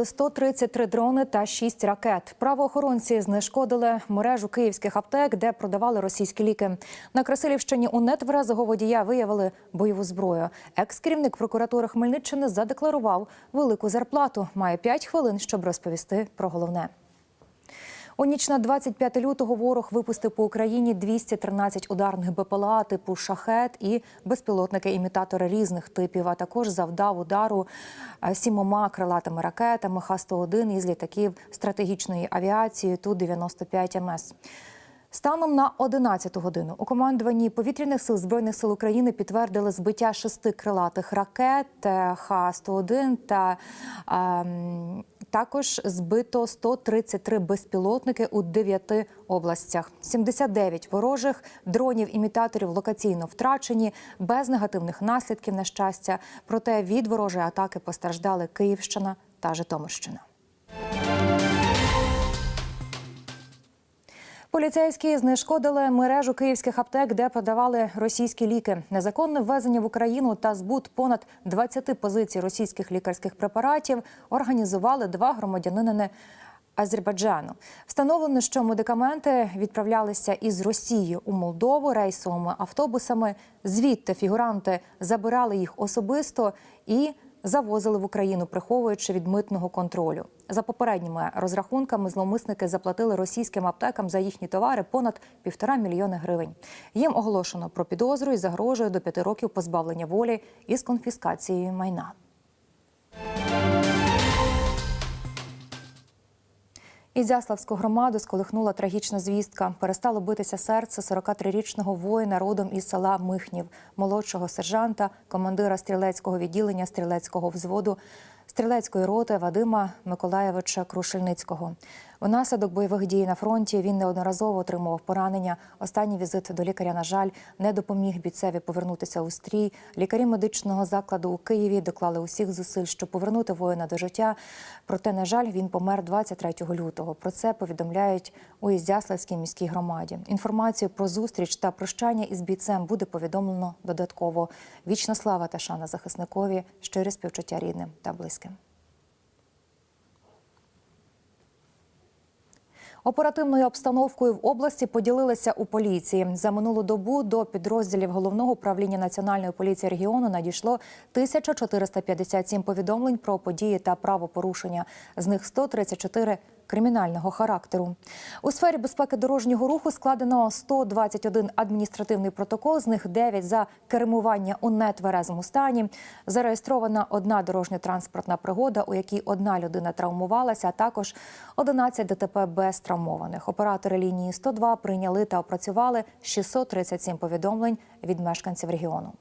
вилучили 133 дрони та 6 ракет. Правоохоронці знешкодили мережу київських аптек, де продавали російські ліки. На Красилівщині у нетверезого водія виявили бойову зброю. Екс-керівник прокуратури Хмельниччини задекларував велику зарплату. Має 5 хвилин, щоб розповісти про головне. У ніч на 25 лютого ворог випустив по Україні 213 ударних БПЛА типу шахет і безпілотники-імітатори різних типів. А також завдав удару е, сімома крилатими ракетами Х-101 із літаків стратегічної авіації Ту-95 МС. Станом на 11 годину у командуванні повітряних сил збройних сил України підтвердили збиття шести крилатих ракет е, Х-101 та ем, також збито 133 безпілотники у 9 областях. 79 ворожих дронів-імітаторів локаційно втрачені, без негативних наслідків на щастя. Проте від ворожої атаки постраждали Київщина та Житомирщина. Поліцейські знешкодили мережу київських аптек, де продавали російські ліки. Незаконне ввезення в Україну та збут понад 20 позицій російських лікарських препаратів організували два громадянини Азербайджану. Встановлено, що медикаменти відправлялися із Росії у Молдову рейсовими автобусами. Звідти фігуранти забирали їх особисто і завозили в Україну, приховуючи від митного контролю. За попередніми розрахунками, зловмисники заплатили російським аптекам за їхні товари понад півтора мільйони гривень. Їм оголошено про підозру і загрожує до п'яти років позбавлення волі із конфіскацією майна. Ізяславську громаду сколихнула трагічна звістка. Перестало битися серце 43-річного воїна родом із села Михнів, молодшого сержанта, командира стрілецького відділення стрілецького взводу стрілецької роти Вадима Миколаєвича Крушельницького. Внаслідок бойових дій на фронті він неодноразово отримував поранення. Останній візит до лікаря, на жаль, не допоміг бійцеві повернутися у стрій. Лікарі медичного закладу у Києві доклали усіх зусиль, щоб повернути воїна до життя. Проте, на жаль, він помер 23 лютого. Про це повідомляють у Ізяславській міській громаді. Інформацію про зустріч та прощання із бійцем буде повідомлено додатково. Вічна слава та шана захисникові, щире співчуття рідним та близьким. Оперативною обстановкою в області поділилися у поліції. За минулу добу до підрозділів головного управління національної поліції регіону надійшло 1457 повідомлень про події та правопорушення. З них 134 кримінального характеру. У сфері безпеки дорожнього руху складено 121 адміністративний протокол, з них 9 за кермування у нетверезому стані. Зареєстрована одна дорожньо-транспортна пригода, у якій одна людина травмувалася, а також 11 ДТП без травмованих. Оператори лінії 102 прийняли та опрацювали 637 повідомлень від мешканців регіону.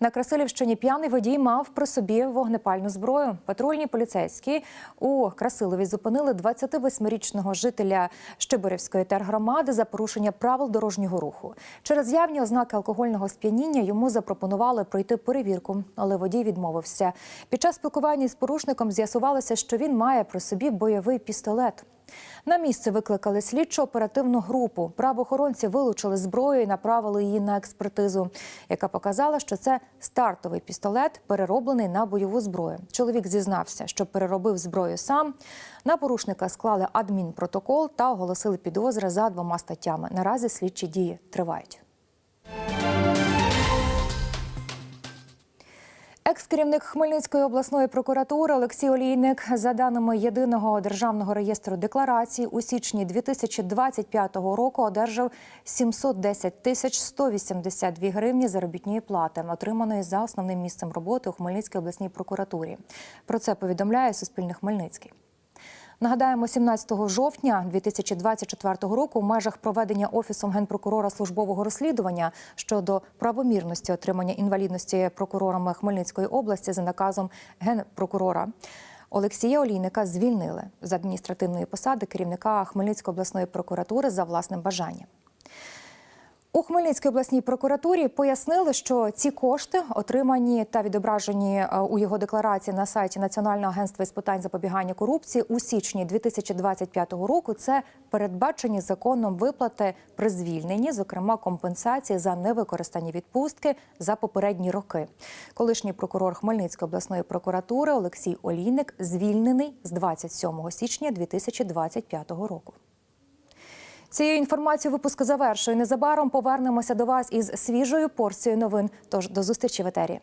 На Красилівщині п'яний водій мав при собі вогнепальну зброю. Патрульні поліцейські у Красилові зупинили 28-річного жителя Щеборівської тергромади за порушення правил дорожнього руху. Через явні ознаки алкогольного сп'яніння йому запропонували пройти перевірку, але водій відмовився. Під час спілкування з порушником з'ясувалося, що він має при собі бойовий пістолет. На місце викликали слідчо оперативну групу. Правоохоронці вилучили зброю і направили її на експертизу, яка показала, що це стартовий пістолет, перероблений на бойову зброю. Чоловік зізнався, що переробив зброю сам. На порушника склали адмінпротокол та оголосили підозри за двома статтями. Наразі слідчі дії тривають. Екс-керівник Хмельницької обласної прокуратури Олексій Олійник, за даними єдиного державного реєстру декларацій, у січні 2025 року одержав 710 тисяч 182 гривні заробітної плати, отриманої за основним місцем роботи у Хмельницькій обласній прокуратурі. Про це повідомляє Суспільне Хмельницький. Нагадаємо, 17 жовтня 2024 року в межах проведення офісом генпрокурора службового розслідування щодо правомірності отримання інвалідності прокурорами Хмельницької області за наказом генпрокурора. Олексія Олійника звільнили з адміністративної посади керівника Хмельницької обласної прокуратури за власним бажанням. У Хмельницькій обласній прокуратурі пояснили, що ці кошти, отримані та відображені е, у його декларації на сайті Національного агентства із питань запобігання корупції у січні 2025 року, це передбачені законом виплати при звільненні, зокрема компенсації за невикористані відпустки за попередні роки. Колишній прокурор Хмельницької обласної прокуратури Олексій Олійник звільнений з 27 січня 2025 року. Цією інформацією випуск завершую. Незабаром повернемося до вас із свіжою порцією новин. Тож до зустрічі в етері.